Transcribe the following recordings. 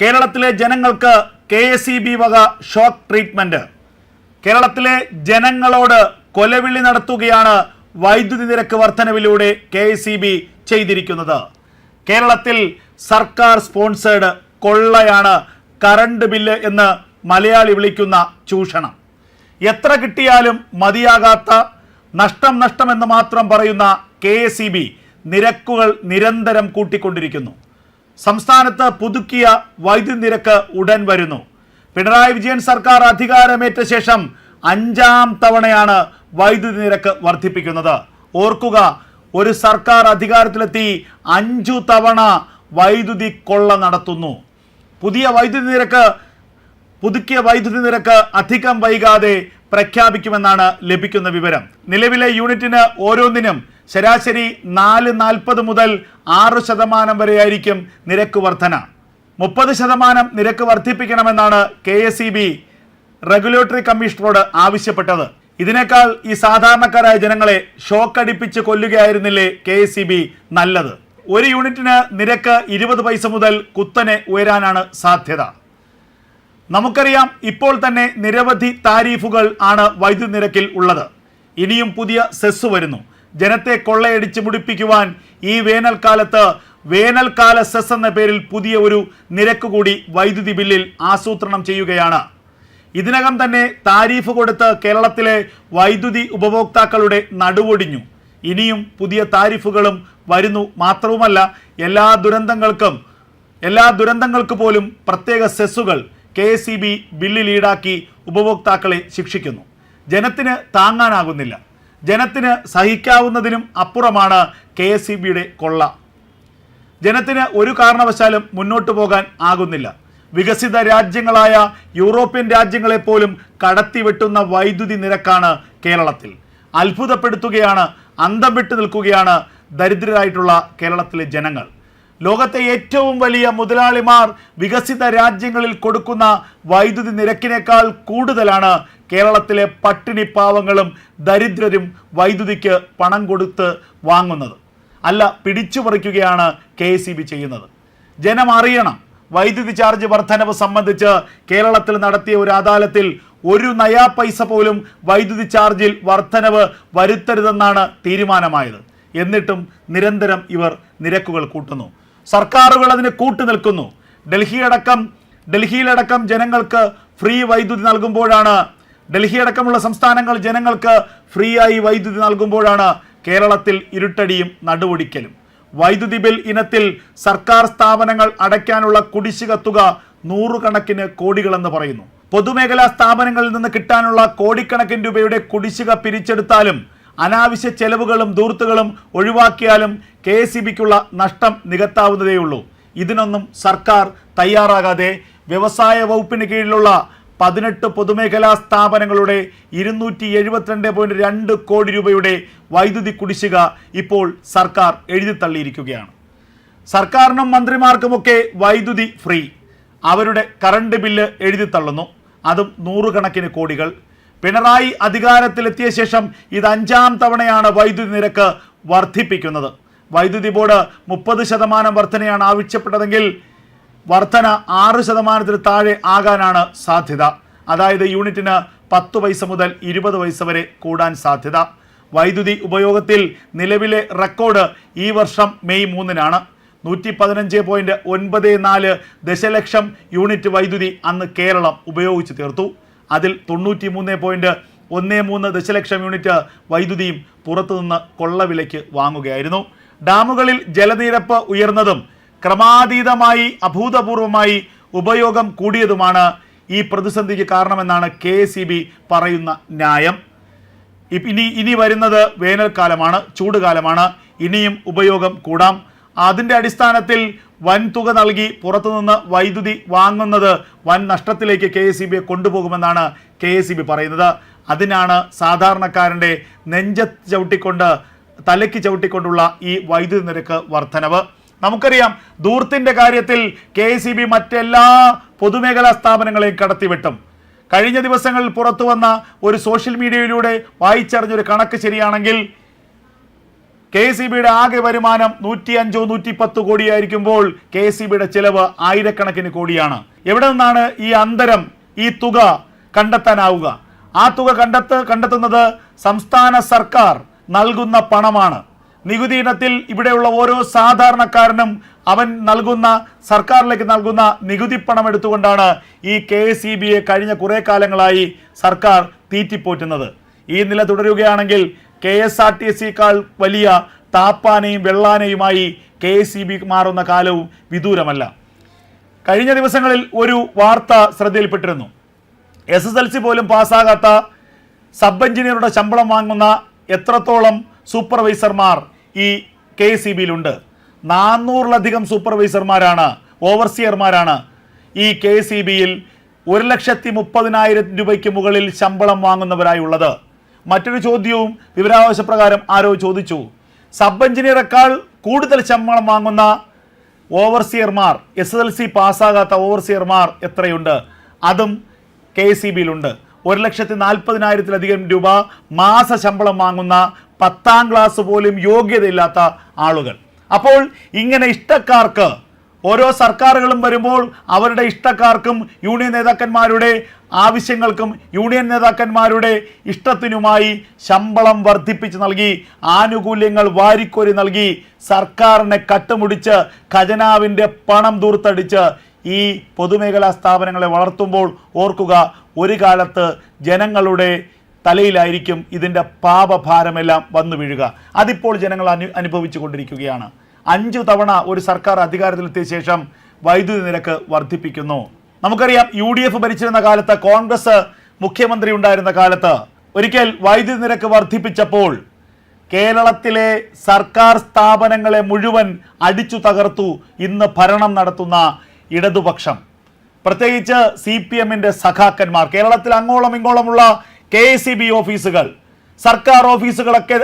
കേരളത്തിലെ ജനങ്ങൾക്ക് K S E B വക ഷോക്ക് ട്രീറ്റ്മെന്റ്. കേരളത്തിലെ ജനങ്ങളോട് കൊലവിളി നടത്തുകയാണ് വൈദ്യുതി നിരക്ക് വർധനവിലൂടെ കെ എസ് ഇ ബി ചെയ്തിരിക്കുന്നത്. കേരളത്തിൽ സർക്കാർ സ്പോൺസേഡ് കൊള്ളയാണ് കറണ്ട് ബില്ല് എന്ന് മലയാളി വിളിക്കുന്ന ചൂഷണം. എത്ര കിട്ടിയാലും മതിയാകാത്ത നഷ്ടം നഷ്ടമെന്ന് മാത്രം പറയുന്ന കെ എസ് ഇ ബി നിരക്കുകൾ നിരന്തരം കൂട്ടിക്കൊണ്ടിരിക്കുന്നു. സംസ്ഥാനത്ത് പുതുക്കിയ വൈദ്യുതി നിരക്ക് ഉടൻ വരുന്നു. പിണറായി വിജയൻ സർക്കാർ അധികാരമേറ്റ ശേഷം അഞ്ചാം തവണയാണ് വൈദ്യുതി നിരക്ക് വർദ്ധിപ്പിക്കുന്നത്. ഓർക്കുക ഒരു സർക്കാർ അധികാരത്തിലെത്തി അഞ്ചു തവണ വൈദ്യുതി കൊള്ള നടത്തുന്നു. പുതിയ വൈദ്യുതി നിരക്ക് പുതുക്കിയ വൈദ്യുതി നിരക്ക് അധികം വൈകാതെ പ്രഖ്യാപിക്കുമെന്നാണ് ലഭിക്കുന്ന വിവരം. നിലവിലെ യൂണിറ്റിന് ഓരോന്നിനും ശരാശരി നാല് നാൽപ്പത് മുതൽ ആറ് ശതമാനം വരെയായിരിക്കും നിരക്ക് വർധന. മുപ്പത് ശതമാനം നിരക്ക് വർദ്ധിപ്പിക്കണമെന്നാണ് K S E B regulatory കമ്മീഷണറോട് ആവശ്യപ്പെട്ടത്. ഇതിനേക്കാൾ ഈ സാധാരണക്കാരായ ജനങ്ങളെ ഷോക്ക് അടിപ്പിച്ച് കൊല്ലുകയായിരുന്നില്ലേ കെ എസ് ഇ ബി നല്ലത്. ഒരു യൂണിറ്റിന് നിരക്ക് ഇരുപത് പൈസ മുതൽ കുത്തനെ ഉയരാനാണ് സാധ്യത. നമുക്കറിയാം ഇപ്പോൾ തന്നെ നിരവധി താരീഫുകൾ ആണ് വൈദ്യുതി നിരക്കിൽ ഉള്ളത്. ഇനിയും പുതിയ സെസ് വരുന്നു. ജനത്തെ കൊള്ളയടിച്ച് മുടിപ്പിക്കുവാൻ ഈ വേനൽക്കാലത്ത് വേനൽക്കാല സെസ് എന്ന പേരിൽ പുതിയ ഒരു നിരക്ക് കൂടി വൈദ്യുതി ബില്ലിൽ ആസൂത്രണം ചെയ്യുകയാണ്. ഇതിനകം തന്നെ താരീഫ് കൊടുത്ത് കേരളത്തിലെ വൈദ്യുതി ഉപഭോക്താക്കളുടെ നടുവൊടിഞ്ഞു. ഇനിയും പുതിയ താരിഫുകളും വരുന്നു മാത്രവുമല്ല എല്ലാ ദുരന്തങ്ങൾക്കും എല്ലാ ദുരന്തങ്ങൾക്ക് പോലും പ്രത്യേക സെസ്സുകൾ കെ എസ് ഇ ബി ബില്ലിൽ ഈടാക്കി ഉപഭോക്താക്കളെ ശിക്ഷിക്കുന്നു. ജനത്തിന് താങ്ങാനാകുന്നില്ല. ജനത്തിന് സഹിക്കാവുന്നതിനും അപ്പുറമാണ് കെ എസ് ഇ ബിയുടെ കൊള്ള. ജനത്തിന് ഒരു കാരണവശാലും മുന്നോട്ടു പോകാൻ ആകുന്നില്ല. വികസിത രാജ്യങ്ങളായ യൂറോപ്യൻ രാജ്യങ്ങളെപ്പോലും കടത്തിവെട്ടുന്ന വൈദ്യുതി നിരക്കാണ് കേരളത്തിൽ. അത്ഭുതപ്പെടുത്തുകയാണ് അന്തം വിട്ടു നിൽക്കുകയാണ് ദരിദ്രരായിട്ടുള്ള കേരളത്തിലെ ജനങ്ങൾ. ലോകത്തെ ഏറ്റവും വലിയ മുതലാളിമാർ വികസിത രാജ്യങ്ങളിൽ കൊടുക്കുന്ന വൈദ്യുതി നിരക്കിനേക്കാൾ കൂടുതലാണ് കേരളത്തിലെ പട്ടിണി പാവങ്ങളും ദരിദ്രരും വൈദ്യുതിക്ക് പണം കൊടുത്ത് വാങ്ങുന്നത്. അല്ല പിടിച്ചു പറിക്കുകയാണ് കെ എസ് ചെയ്യുന്നത്. ജനം അറിയണം വൈദ്യുതി ചാർജ് വർധനവ് സംബന്ധിച്ച് കേരളത്തിൽ നടത്തിയ ഒരു അദാലത്തിൽ ഒരു നയാ പൈസ പോലും വൈദ്യുതി ചാർജിൽ വർധനവ് വരുത്തരുതെന്നാണ് തീരുമാനമായത്. എന്നിട്ടും നിരന്തരം ഇവർ നിരക്കുകൾ കൂട്ടുന്നു. സർക്കാരുകൾ അതിന് കൂട്ടു നിൽക്കുന്നു. ഡൽഹി അടക്കം ഡൽഹിയിലടക്കം ജനങ്ങൾക്ക് ഫ്രീ വൈദ്യുതി നൽകുമ്പോഴാണ് ഡൽഹി അടക്കമുള്ള സംസ്ഥാനങ്ങൾ ജനങ്ങൾക്ക് ഫ്രീ ആയി വൈദ്യുതി നൽകുമ്പോഴാണ് കേരളത്തിൽ ഇരുട്ടടിയും നടുവൊടിക്കലും. വൈദ്യുതി ബിൽ ഇനത്തിൽ സർക്കാർ സ്ഥാപനങ്ങൾ അടയ്ക്കാനുള്ള കുടിശ്ശിക തുക നൂറുകണക്കിന് കോടികളെന്ന് പറയുന്നു. പൊതുമേഖലാ സ്ഥാപനങ്ങളിൽ നിന്ന് കിട്ടാനുള്ള കോടിക്കണക്കിന് രൂപയുടെ കുടിശ്ശിക പിരിച്ചെടുത്താലും അനാവശ്യ ചെലവുകളും ദൂർത്തുകളും ഒഴിവാക്കിയാലും കെ എസ് നഷ്ടം നികത്താവുന്നതേയുള്ളൂ. ഇതിനൊന്നും സർക്കാർ തയ്യാറാകാതെ വ്യവസായ വകുപ്പിന് കീഴിലുള്ള പതിനെട്ട് പൊതുമേഖലാ സ്ഥാപനങ്ങളുടെ ഇരുന്നൂറ്റി എഴുപത്തിരണ്ട് പോയിന്റ് രണ്ട് കോടി രൂപയുടെ വൈദ്യുതി കുടിശ്ശിക ഇപ്പോൾ സർക്കാർ എഴുതിത്തള്ളിയിരിക്കുകയാണ് സർക്കാരിനും മന്ത്രിമാർക്കുമൊക്കെ വൈദ്യുതി ഫ്രീ. അവരുടെ കറണ്ട് ബില്ല് എഴുതിത്തള്ളുന്നു അതും നൂറുകണക്കിന് കോടികൾ. പിണറായി അധികാരത്തിലെത്തിയ ശേഷം ഇത് അഞ്ചാം തവണയാണ് വൈദ്യുതി നിരക്ക് വർദ്ധിപ്പിക്കുന്നത്. വൈദ്യുതി ബോർഡ് മുപ്പത് ശതമാനം വർധനയാണ് ആവശ്യപ്പെട്ടതെങ്കിൽ വർധന ആറ് ശതമാനത്തിന് താഴെ ആകാനാണ് സാധ്യത. അതായത് യൂണിറ്റിന് പത്ത് പൈസ മുതൽ ഇരുപത് പൈസ വരെ കൂടാൻ സാധ്യത. വൈദ്യുതി ഉപയോഗത്തിൽ നിലവിലെ റെക്കോർഡ് ഈ വർഷം മെയ് മൂന്നിനാണ്. നൂറ്റി പതിനഞ്ച് പോയിന്റ് ഒൻപത് നാല് ദശലക്ഷം യൂണിറ്റ് വൈദ്യുതി അന്ന് കേരളം ഉപയോഗിച്ച് തീർത്തു. അതിൽ തൊണ്ണൂറ്റി മൂന്ന് പോയിന്റ് ഒന്ന് മൂന്ന് ദശലക്ഷം യൂണിറ്റ് വൈദ്യുതിയും പുറത്തുനിന്ന് കൊള്ളവിലയ്ക്ക് വാങ്ങുകയായിരുന്നു. ഡാമുകളിൽ ജലനിരപ്പ് ഉയർന്നതും ക്രമാതീതമായി അഭൂതപൂർവമായി ഉപയോഗം കൂടിയതുമാണ് ഈ പ്രതിസന്ധിക്ക് കാരണമെന്നാണ് കെ പറയുന്ന ന്യായം. ഇനി ഇനി വരുന്നത് വേനൽക്കാലമാണ് ചൂടുകാലമാണ്. ഇനിയും ഉപയോഗം കൂടാം. അതിന്റെ അടിസ്ഥാനത്തിൽ വൻ തുക നൽകി പുറത്തുനിന്ന് വൈദ്യുതി വാങ്ങുന്നത് വൻ നഷ്ടത്തിലേക്ക് കെ എസ് കൊണ്ടുപോകുമെന്നാണ് കെ എസ് പറയുന്നത്. അതിനാണ് സാധാരണക്കാരന്റെ നെഞ്ച ചവിട്ടിക്കൊണ്ട് തലയ്ക്ക് ചവിട്ടിക്കൊണ്ടുള്ള ഈ വൈദ്യുതി നിരക്ക് വർധനവ്. നമുക്കറിയാം ദൂർത്തിന്റെ കാര്യത്തിൽ കെ എസ് ബി മറ്റെല്ലാ പൊതുമേഖലാ സ്ഥാപനങ്ങളെയും കടത്തിവിട്ടും. കഴിഞ്ഞ ദിവസങ്ങളിൽ പുറത്തു വന്ന ഒരു സോഷ്യൽ മീഡിയയിലൂടെ വായിച്ചറിഞ്ഞൊരു കണക്ക് ശരിയാണെങ്കിൽ കെ സി ബിയുടെ ആകെ വരുമാനം നൂറ്റി അഞ്ചോ നൂറ്റി പത്ത് കോടിയായിരിക്കുമ്പോൾ കെ സി ബിയുടെ ചിലവ് ആയിരക്കണക്കിന് കോടിയാണ്. എവിടെ നിന്നാണ് ഈ അന്തരം ഈ തുക കണ്ടെത്താനാവുക? ആ തുക കണ്ടെത്ത് കണ്ടെത്തുന്നത് സംസ്ഥാന സർക്കാർ നൽകുന്ന പണമാണ്. നികുതി ഇനത്തിൽ ഇവിടെയുള്ള ഓരോ സാധാരണക്കാരനും അവൻ നൽകുന്ന സർക്കാരിലേക്ക് നൽകുന്ന നികുതി പണം എടുത്തുകൊണ്ടാണ് ഈ കെ എസ് കഴിഞ്ഞ കുറേ കാലങ്ങളായി സർക്കാർ തീറ്റിപ്പോറ്റുന്നത്. ഈ നില തുടരുകയാണെങ്കിൽ കെ എസ് ആർ ടി സിയേക്കാൾ വലിയ താപ്പാനയും വെള്ളാനയുമായി കെ എസ് ഇ ബി മാറുന്ന കാലവും വിദൂരമല്ല. കഴിഞ്ഞ ദിവസങ്ങളിൽ ഒരു വാർത്ത ശ്രദ്ധയിൽപ്പെട്ടിരുന്നു. എസ് എസ് എൽ സി പോലും പാസ്സാകാത്ത സബ് എഞ്ചിനീയറുടെ ശമ്പളം വാങ്ങുന്ന എത്രത്തോളം സൂപ്പർവൈസർമാർ ഈ കെ എസ് ഇ ബിയിലുണ്ട്? നാനൂറിലധികം സൂപ്പർവൈസർമാരാണ് ഓവർസിയർമാരാണ് ഈ കെ എസ് ഇ ബിയിൽ ഒരു ലക്ഷത്തി മുപ്പതിനായിരം രൂപയ്ക്ക് മുകളിൽ ശമ്പളം വാങ്ങുന്നവരായുള്ളത്. മറ്റൊരു ചോദ്യവും വിവരാവകാശ പ്രകാരം ആരോ ചോദിച്ചു. സബ് എഞ്ചിനീയറെക്കാൾ കൂടുതൽ ശമ്പളം വാങ്ങുന്ന ഓവർസിയർമാർ എസ് എൽ സി പാസ്സാകാത്ത ഓവർസിയർമാർ എത്രയുണ്ട്? അതും കെ സി ബിയിലുണ്ട്. ഒരു ലക്ഷത്തി നാൽപ്പതിനായിരത്തിലധികം രൂപ മാസ ശമ്പളം വാങ്ങുന്ന പത്താം ക്ലാസ് പോലും യോഗ്യതയില്ലാത്ത ആളുകൾ. അപ്പോൾ ഇങ്ങനെ ഇഷ്ടക്കാർക്ക് ഓരോ സർക്കാരുകളും വരുമ്പോൾ അവരുടെ ഇഷ്ടക്കാർക്കും യൂണിയൻ നേതാക്കന്മാരുടെ ആവശ്യങ്ങൾക്കും യൂണിയൻ നേതാക്കന്മാരുടെ ഇഷ്ടത്തിനുമായി ശമ്പളം വർദ്ധിപ്പിച്ച് നൽകി ആനുകൂല്യങ്ങൾ വാരിക്കോരി നൽകി സർക്കാരിനെ കട്ടുമുടിച്ച് ഖജനാവിന്റെ പണം ദൂർത്തടിച്ച് ഈ പൊതുമേഖലാ സ്ഥാപനങ്ങളെ വളർത്തുമ്പോൾ ഓർക്കുക ഒരു കാലത്ത് ജനങ്ങളുടെ തലയിലായിരിക്കും ഇതിന്റെ പാപഭാരമെല്ലാം വന്നു വീഴുക. അതിപ്പോൾ ജനങ്ങൾ അനു അനുഭവിച്ചു കൊണ്ടിരിക്കുകയാണ് അഞ്ചു തവണ ഒരു സർക്കാർ അധികാരത്തിലെത്തിയ ശേഷം വൈദ്യുതി നിരക്ക് വർദ്ധിപ്പിക്കുന്നു. നമുക്കറിയാം യു ഡി എഫ് ഭരിച്ചിരുന്ന കാലത്ത് കോൺഗ്രസ് മുഖ്യമന്ത്രി ഉണ്ടായിരുന്ന കാലത്ത് ഒരിക്കൽ വൈദ്യുതി നിരക്ക് വർദ്ധിപ്പിച്ചപ്പോൾ കേരളത്തിലെ സർക്കാർ സ്ഥാപനങ്ങളെ മുഴുവൻ അടിച്ചു തകർത്തു ഇന്ന് ഭരണം നടത്തുന്ന ഇടതുപക്ഷം. പ്രത്യേകിച്ച് സി പി എമ്മിന്റെ സഖാക്കന്മാർ കേരളത്തിൽ അങ്ങോളം ഇങ്ങോളമുള്ള കെ എസ് ബി ഓഫീസുകൾ സർക്കാർ ഓഫീസുകളൊക്കെ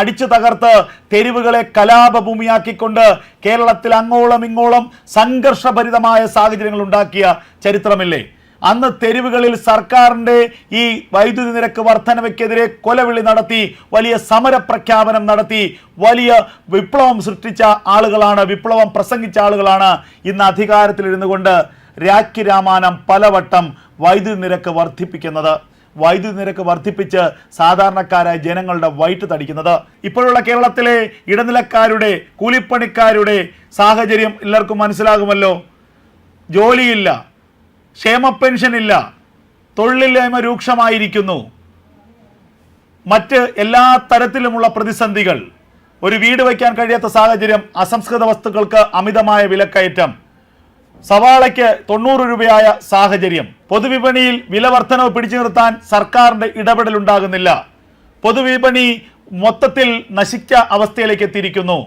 അടിച്ചു തകർത്ത് തെരുവുകളെ കലാപഭൂമിയാക്കിക്കൊണ്ട് കേരളത്തിൽ അങ്ങോളം ഇങ്ങോളം സംഘർഷഭരിതമായ സാഹചര്യങ്ങൾ ഉണ്ടാക്കിയ ചരിത്രമില്ലേ? അന്ന് തെരുവുകളിൽ സർക്കാരിന്റെ ഈ വൈദ്യുതി നിരക്ക് വർധനവയ്ക്കെതിരെ കൊലവിളി നടത്തി വലിയ സമരപ്രഖ്യാപനം നടത്തി വലിയ വിപ്ലവം സൃഷ്ടിച്ച ആളുകളാണ് വിപ്ലവം പ്രസംഗിച്ച ആളുകളാണ് ഇന്ന് അധികാരത്തിലിരുന്നു കൊണ്ട് രാഖി രാമാനം പലവട്ടം വൈദ്യുതി നിരക്ക് വർദ്ധിപ്പിക്കുന്നത്. വൈദ്യുതി നിരക്ക് വർദ്ധിപ്പിച്ച് സാധാരണക്കാരായ ജനങ്ങളുടെ വയറ്റ് തടിക്കുന്നത്. ഇപ്പോഴുള്ള കേരളത്തിലെ ഇടനിലക്കാരുടെ കൂലിപ്പണിക്കാരുടെ സാഹചര്യം എല്ലാവർക്കും മനസ്സിലാകുമല്ലോ. ജോലിയില്ല ക്ഷേമ പെൻഷൻ ഇല്ല തൊഴിലില്ലായ്മ രൂക്ഷമായിരിക്കുന്നു. മറ്റ് എല്ലാ തരത്തിലുമുള്ള പ്രതിസന്ധികൾ. ഒരു വീട് വയ്ക്കാൻ കഴിയാത്ത സാഹചര്യം അസംസ്കൃത വസ്തുക്കൾക്ക് അമിതമായ വിലക്കയറ്റം. സവാളയ്ക്ക് തൊണ്ണൂറ് രൂപയായ സാഹചര്യം. പൊതുവിപണിയിൽ വില വർധനവ് പിടിച്ചു നിർത്താൻ സർക്കാരിന്റെ ഇടപെടൽ ഉണ്ടാകുന്നില്ല പൊതുവിപണി മൊത്തത്തിൽ നശിച്ച അവസ്ഥയിലേക്ക് എത്തിയിരിക്കുന്നു.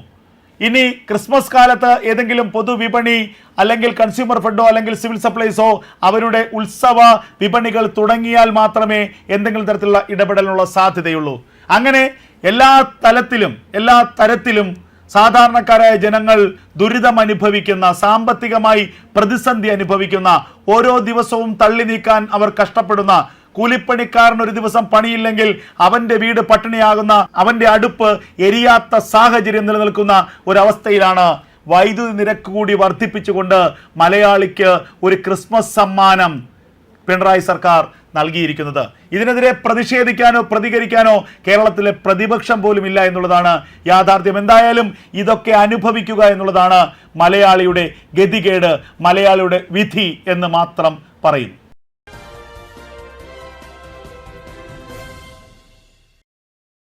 ഇനി ക്രിസ്മസ് കാലത്ത് ഏതെങ്കിലും പൊതുവിപണി അല്ലെങ്കിൽ കൺസ്യൂമർ ഫെഡോ അല്ലെങ്കിൽ സിവിൽ സപ്ലൈസോ അവരുടെ ഉത്സവ വിപണികൾ തുടങ്ങിയാൽ മാത്രമേ എന്തെങ്കിലും തരത്തിലുള്ള ഇടപെടലിനുള്ള സാധ്യതയുള്ളൂ. അങ്ങനെ എല്ലാ തലത്തിലും എല്ലാ തരത്തിലും സാധാരണക്കാരായ ജനങ്ങൾ ദുരിതം അനുഭവിക്കുന്ന സാമ്പത്തികമായി പ്രതിസന്ധി അനുഭവിക്കുന്ന ഓരോ ദിവസവും തള്ളി നീക്കാൻ അവർ കഷ്ടപ്പെടുന്ന കൂലിപ്പണിക്കാരൻ ഒരു ദിവസം പണിയില്ലെങ്കിൽ അവന്റെ വീട് പട്ടിണിയാകുന്ന അവന്റെ അടുപ്പ് എരിയാത്ത സാഹചര്യം നിലനിൽക്കുന്ന ഒരവസ്ഥയിലാണ് വൈദ്യുതി നിരക്ക് കൂടി വർദ്ധിപ്പിച്ചുകൊണ്ട് മലയാളിക്ക് ഒരു ക്രിസ്മസ് സമ്മാനം പിണറായി സർക്കാർ നൽകിയിരിക്കുന്നത്. ഇതിനെതിരെ പ്രതിഷേധിക്കാനോ പ്രതികരിക്കാനോ കേരളത്തിലെ പ്രതിപക്ഷം പോലും ഇല്ല എന്നുള്ളതാണ് യാഥാർത്ഥ്യം. എന്തായാലും ഇതൊക്കെ അനുഭവിക്കുക എന്നുള്ളതാണ് മലയാളിയുടെ ഗതികേട് മലയാളിയുടെ വിധി എന്ന് മാത്രം പറയുന്നു